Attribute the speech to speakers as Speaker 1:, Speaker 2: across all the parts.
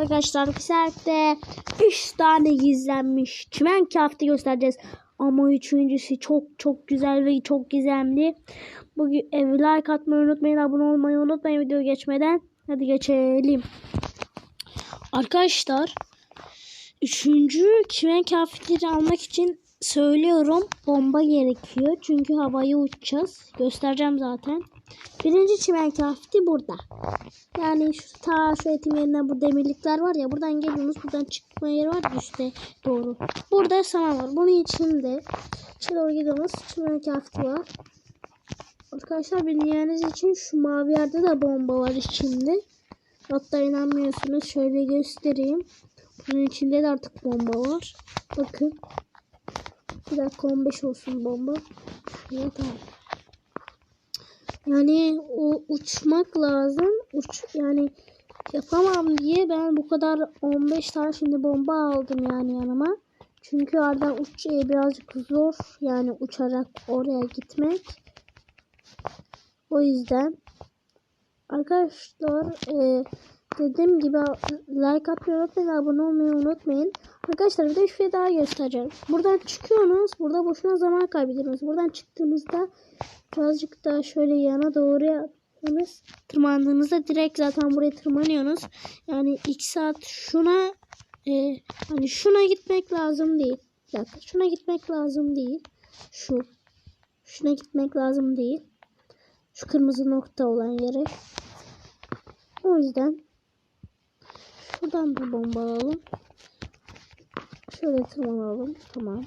Speaker 1: arkadaşlar. Bu saatte 3 tane gizlenmiş çimen kafti göstereceğiz. Ama üçüncüsü çok çok güzel ve çok gizemli. Bugün e, like atmayı unutmayın. Abone olmayı unutmayın video geçmeden. Hadi geçelim. Arkadaşlar. Üçüncü çimen kafetleri almak için söylüyorum. Bomba gerekiyor. Çünkü havaya uçacağız. Göstereceğim zaten. Birinci çimen kafeti burada. Yani şu ta şu etim yerinden bu demirlikler var ya buradan geliyorsunuz buradan çıkma yeri var üstte doğru. Burada saman var. Bunun içinde içe doğru gidiyorsunuz. Çimen kafeti var. Arkadaşlar bilmeyeniniz için şu mavi yerde de bomba var içinde. Hatta inanmıyorsunuz şöyle göstereyim. Bunun içinde de artık bomba var. Bakın. Bir dakika 15 olsun bomba. Evet tamam. Yani o uçmak lazım. Uç yani yapamam diye ben bu kadar 15 tane şimdi bomba aldım yani yanıma. Çünkü oradan uç birazcık zor yani uçarak oraya gitmek. O yüzden arkadaşlar e, dediğim gibi like atmayı unutmayın, abone olmayı unutmayın. Arkadaşlar bir de bir şey daha göstereceğim. Buradan çıkıyorsunuz. Burada boşuna zaman kaybediyorsunuz. Buradan çıktığınızda birazcık daha şöyle yana doğru yapıyorsunuz. Tırmandığınızda direkt zaten buraya tırmanıyorsunuz. Yani ilk saat şuna e, hani şuna gitmek lazım değil. Bir dakika. Şuna gitmek lazım değil. Şu. Şuna gitmek lazım değil. Şu kırmızı nokta olan yere. O yüzden şuradan bir bomba alalım. Şöyle tırmanalım. Tamam.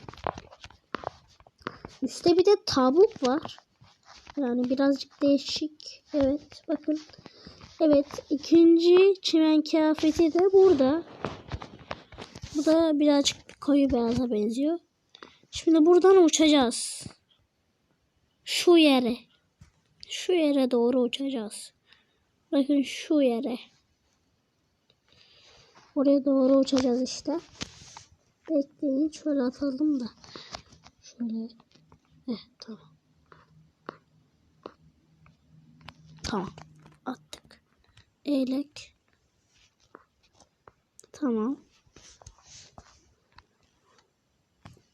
Speaker 1: Üstte bir de tabuk var. Yani birazcık değişik. Evet bakın. Evet ikinci çimen kıyafeti de burada. Bu da birazcık koyu beyaza benziyor. Şimdi buradan uçacağız. Şu yere. Şu yere doğru uçacağız. Bakın şu yere. Oraya doğru uçacağız işte. Bekleyin şöyle atalım da. Şöyle. Eh tamam. Tamam. Attık. Eylek. Tamam.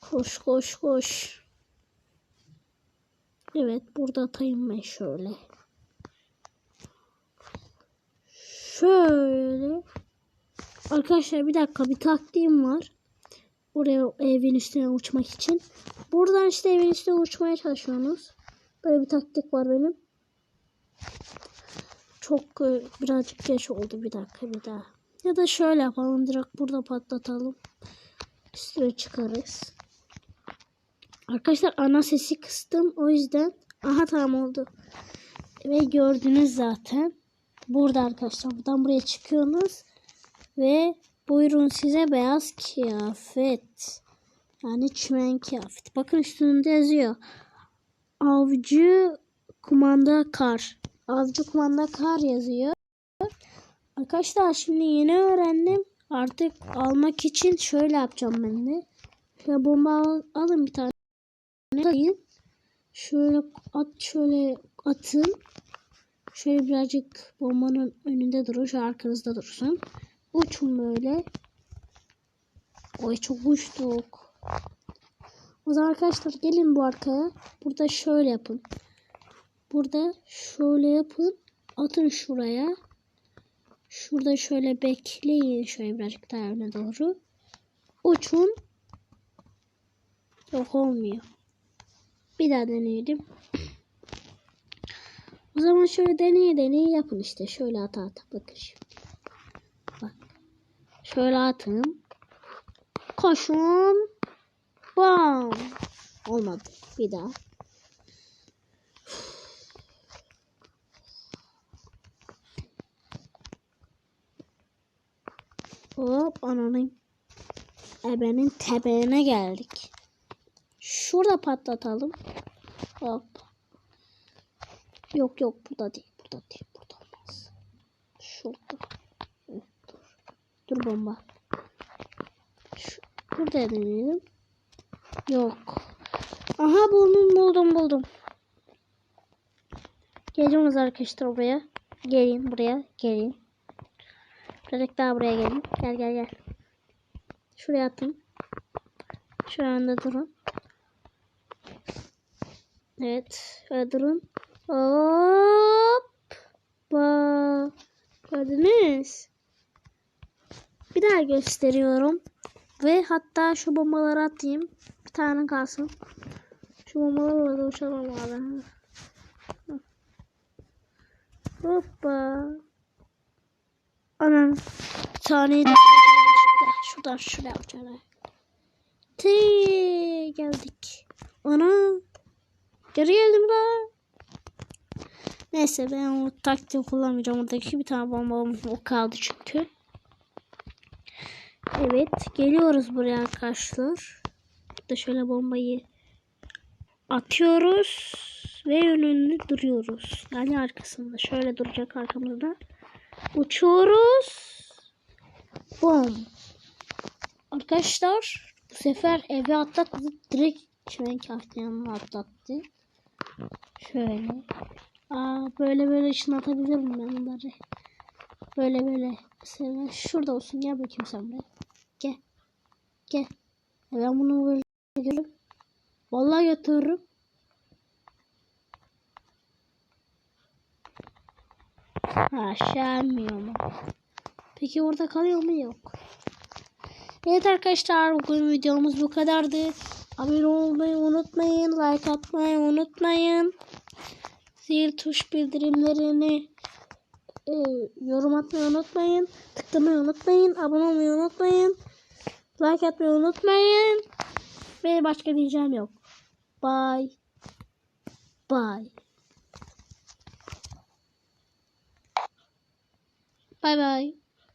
Speaker 1: Koş koş koş. Evet burada atayım ben şöyle. Şöyle. Arkadaşlar bir dakika bir taktiğim var. Oraya evin üstüne uçmak için. Buradan işte evin üstüne uçmaya çalışıyorsunuz. Böyle bir taktik var benim. Çok e, birazcık geç oldu. Bir dakika bir daha. Ya da şöyle yapalım. Direkt burada patlatalım. Üstüne çıkarız. Arkadaşlar ana sesi kıstım. O yüzden. Aha tamam oldu. Ve gördünüz zaten. Burada arkadaşlar. Buradan buraya çıkıyorsunuz. Ve buyurun size beyaz kıyafet. Yani çimen kıyafet. Bakın üstünde yazıyor. Avcı kumanda kar. Avcı kumanda kar yazıyor. Arkadaşlar şimdi yeni öğrendim. Artık almak için şöyle yapacağım ben de. Şöyle bomba al, alın bir tane. Atayım. Şöyle at şöyle atın. Şöyle birazcık bombanın önünde durun. Şu arkanızda dursun. Uçun böyle. Oy çok uçtuk. O zaman arkadaşlar gelin bu arkaya. Burada şöyle yapın. Burada şöyle yapın. Atın şuraya. Şurada şöyle bekleyin. Şöyle birazcık daha öne doğru. Uçun. Yok olmuyor. Bir daha deneyelim. O zaman şöyle deneye deneye yapın işte. Şöyle ata ata. Bakın şimdi. Bak. Şöyle atın. Koşun. Bam. Olmadı. Bir daha. Hop ananın ebenin tepeğine geldik. Şurada patlatalım. Hop. Yok yok burada değil. Burada değil. Burada olmaz. Şurada. Dur. Dur bomba. Şu, burada deneyelim. Yok. Aha buldum buldum buldum. Geliyoruz arkadaşlar buraya. Gelin buraya. Gelin. Birazcık daha buraya gelin. Gel gel gel. Şuraya atın. Şu anda durun. Evet. Şöyle durun. Hop. Ba. Gördünüz. Bir daha gösteriyorum. Ve hatta şu bombaları atayım. Bir tane kalsın. Şu bombalarla da uçalım abi. Hoppa. Anam. Bir tane şuradan şuraya uçarak. Tee geldik. Ana. Geri geldim la. Neyse ben o taktiği kullanmayacağım. Oradaki bir tane bomba o kaldı çünkü. Evet geliyoruz buraya arkadaşlar. Da şöyle bombayı atıyoruz ve önünde duruyoruz. Yani arkasında şöyle duracak arkamızda. Uçuyoruz. Bom. Arkadaşlar bu sefer eve atlatmadık. Direkt çimenk yanına atlattı. Şöyle. Aa böyle böyle ışınlatabilirim ben bunları. Böyle böyle. Mesela şurada olsun. Gel bakayım sen buraya. Gel. Gel. Ya Ben bunu böyle götürürüm. Vallahi götürürüm. İnmiyor mu? Peki orada kalıyor mu? Yok. Evet arkadaşlar bugün videomuz bu kadardı. Abone olmayı unutmayın. Like atmayı unutmayın. Zil tuş bildirimlerini e, yorum atmayı unutmayın. Tıklamayı unutmayın. Abone olmayı unutmayın. Like atmayı unutmayın. Ve başka diyeceğim yok. Bye. Bye. Bye bye.